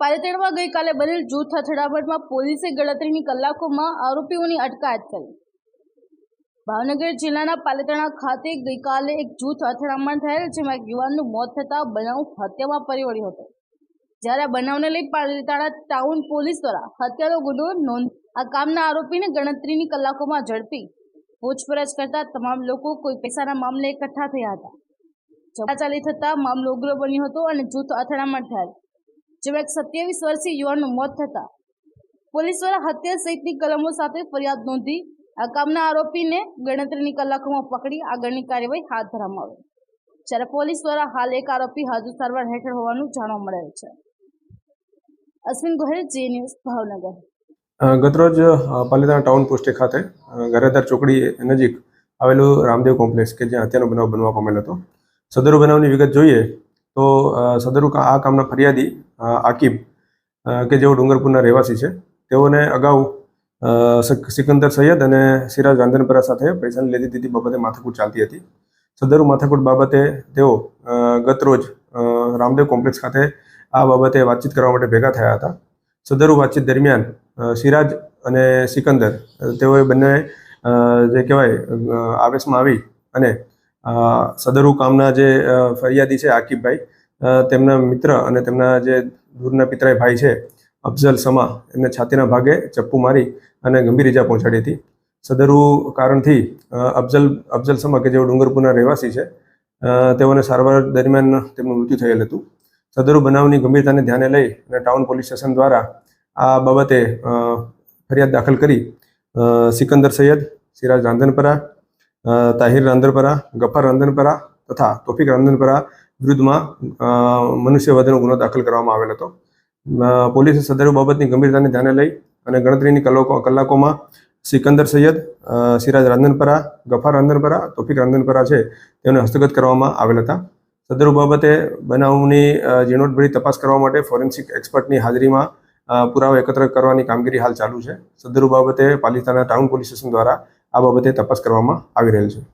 પાલેતાણામાં ગઈકાલે બનેલ જૂથ અથડામણમાં પોલીસે ગણતરીની કલાકોમાં આરોપીઓની અટકાયત કરી. ભાવનગર જિલ્લાના પાલેતણા ખાતે ગઈકાલે એક જૂથ અથડામણ થયેલ, જેમાં એક યુવાનનું મોત થતાં બનાવ હત્યામાં પરિવળ્યો હતો. જ્યારે બનાવને લઈ પાલિતાણા ટાઉન પોલીસ દ્વારા હત્યાનો ગુનો નોંધ, આ કામના આરોપીને ગણતરીની કલાકોમાં ઝડપી પૂછપરછ કરતા તમામ લોકો કોઈ પૈસાના મામલે એકઠા થયા હતા. ચાલી થતાં મામલો ઉગ્ર બન્યો હતો અને જૂથ અથડામણ થયેલ. જેમાં એક સત્યાવીસ વર્ષીય યુવાનનું મોત થતાં. પોલીસ દ્વારા હત્યા સહિતની કલમો સાથે ફરિયાદ નોંધી આ કામના આરોપીને ગણતરીની કલાકોમાં પકડી આગળની કાર્યવાહી હાથ ધરવામાં આવી. જ્યારે પોલીસ દ્વારા હાલ એક આરોપી હાજુ સારવાર હેઠળ હોવાનું જાણવા મળેલ છે. અશ્વિન ગોહિલ, જે ન્યૂઝ, ભાવનગર. ગતરોજ પાલિતાણા ટાઉન પોસ્ટે ખાતે ઘરેદાર ચોકડી નજીક આવેલું રામદેવ કોમ્પ્લેક્સ કે જ્યાં હત્યાનો બનાવ બનવા પામેલો હતો. સદરુ બનાવની વિગત જોઈએ તો સદરુ આ કામના ફરિયાદી આકિબ કે જેઓ ડુંગરપુરના રહેવાસી છે, તેઓને અગાઉ સિકંદર સૈયદ અને સિરાજ રાંધનપરા સાથે પૈસાની લેતી દીધી બાબતે માથાકૂટ ચાલતી હતી. સદરુ માથાકૂટ બાબતે તેઓ ગત ગતરોજ રામદેવ કોમ્પ્લેક્સ ખાતે આ બાબતે વાતચીત કરવા માટે ભેગા થયા હતા. સદરુ વાતચીત દરમિયાન સિરાજ અને સિકંદર તેઓએ બંને જે કહેવાય આવેશમાં આવી અને સદરુ કામના જે ફરિયાદી છે આકીબભાઈ તેમના મિત્ર અને તેમના જે દૂરના પિતરાય ભાઈ છે, અફઝલ સમા, એમને છાતીના ભાગે ચપ્પુ મારી અને ગંભીર ઇજા પહોંચાડી હતી. સદરુ કારણથી અફઝલ અફઝલ સમા કે જેઓ ડુંગરપુરના રહેવાસી છે તેઓને સારવાર દરમિયાન તેમનું મૃત્યુ થયેલ હતું. સદરુ બનાવની ગંભીરતાને ધ્યાને લઈ અને ટાઉન પોલીસ સ્ટેશન દ્વારા આ બાબતે ફરિયાદ દાખલ કરી સિકંદર સૈયદ, સિરાજ રાંધનપરા તાહિર રાંધનપરા ગફાર રાંધનપરા તથા તોફિક રાંધનપરા વિરુદ્ધમાં અ, મનુષ્યવધનો ગુનો દાખલ કરવામાં આવેલ હતો. પોલીસે સદર બાબતની ગંભીરતાને ધ્યાને લઈ અને ગણતરીની કલાકો કલાકોમાં સિકંદર સૈયદ સિરાજ રાંધનપરા ગફાર રાંધનપરા તોફિક રાંધનપરા છે તેમને હસ્તગત કરવામાં આવેલ હતા. સદર બાબતે બનાવની ઝીણવટભરી તપાસ કરવા માટે ફોરેન્સિક એક્સપર્ટની હાજરીમાં પુરાવા એકત્ર કરવાની કામગીરી હાલ ચાલુ છે. સદર બાબતે પાલિતાણા ટાઉન પોલીસ સ્ટેશન દ્વારા આ બાબતે તપાસ કરવામાં આવી રહેલ છે.